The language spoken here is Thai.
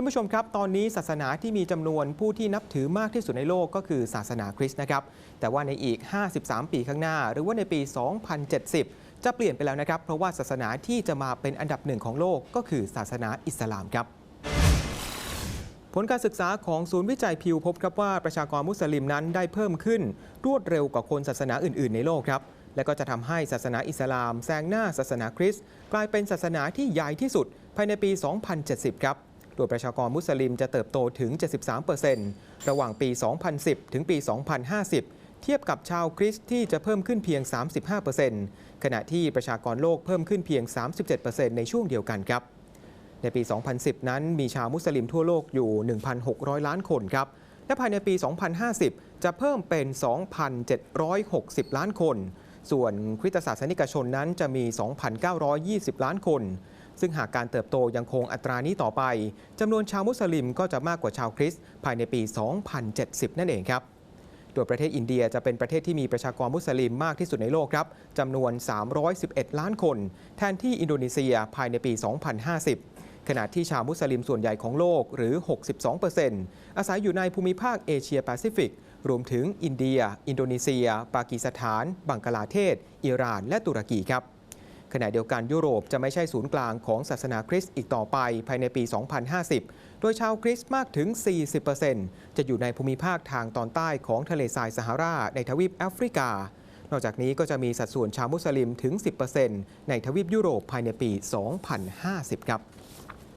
ท่านผู้ชมครับ ตอนนี้ศาสนาที่มีจำนวนผู้ที่นับถือมากที่สุดในโลกก็คือศาสนาคริสต์นะครับ แต่ว่าในอีก 53 ปีข้างหน้า หรือว่าในปี 2070 จะเปลี่ยนไปแล้วนะครับ เพราะว่าศาสนาที่จะมาเป็นอันดับหนึ่งของโลกก็คือศาสนาอิสลามครับผลการศึกษาของศูนย์วิจัยพิวพบครับว่าประชากรมุสลิมนั้นได้เพิ่มขึ้น รวดเร็วกว่าคนศาสนาอื่น ๆ ในโลกครับ และก็จะทำให้ศาสนาอิสลามแซงหน้าศาสนาคริสต์กลายเป็นศาสนาที่ใหญ่ที่สุด ภายในปี 2070 ครับ โดยประชากรมุสลิมจะเติบโตถึง 73%ระหว่างปี 2010 ถึงปี 2050 เทียบกับชาวคริสต์ที่จะเพิ่มขึ้นเพียง 35%ขณะที่ประชากรโลกเพิ่มขึ้นเพียง 37%ในช่วงเดียวกันครับในปี 2010 นั้นมีชาวมุสลิมทั่วโลกอยู่ 1,600 ล้านคนครับ และภายในปี 2050 จะเพิ่มเป็น 2,760 ล้านคน ส่วนคริสตศาสนิกชนนั้นจะมี 2,920 ล้านคน ซึ่งหากการเติบโตยังคงอัตรานี้ต่อไปจำนวนชาวมุสลิมก็จะมากกว่าชาวคริสต์ภายในปี 2070 นั่นเองครับโดยประเทศอินเดียจะเป็นประเทศที่มีประชากรมุสลิมมากที่สุดในโลกครับจำนวน 311 ล้านคน แทนที่อินโดนีเซียภายในปี 2050 ขณะที่ชาวมุสลิมส่วนใหญ่ของโลกหรือ 62%อาศัยอยู่ในภูมิภาคเอเชียแปซิฟิก รวมถึงอินเดีย อินโดนีเซีย ปากีสถาน บังกลาเทศ อิหร่าน และตุรกีครับ ขณะเดียวกันยุโรปจะไม่ใช่ศูนย์กลางของศาสนาคริสต์อีกต่อไปภายในปี 2050 โดยชาวคริสต์มากถึง 40%จะอยู่ในภูมิภาคทางตอนใต้ของทะเลทรายซาฮาราในทวีปแอฟริกา นอกจากนี้ก็จะมีสัดส่วนชาวมุสลิมถึง 10%ในทวีปยุโรปภายในปี 2050 ครับ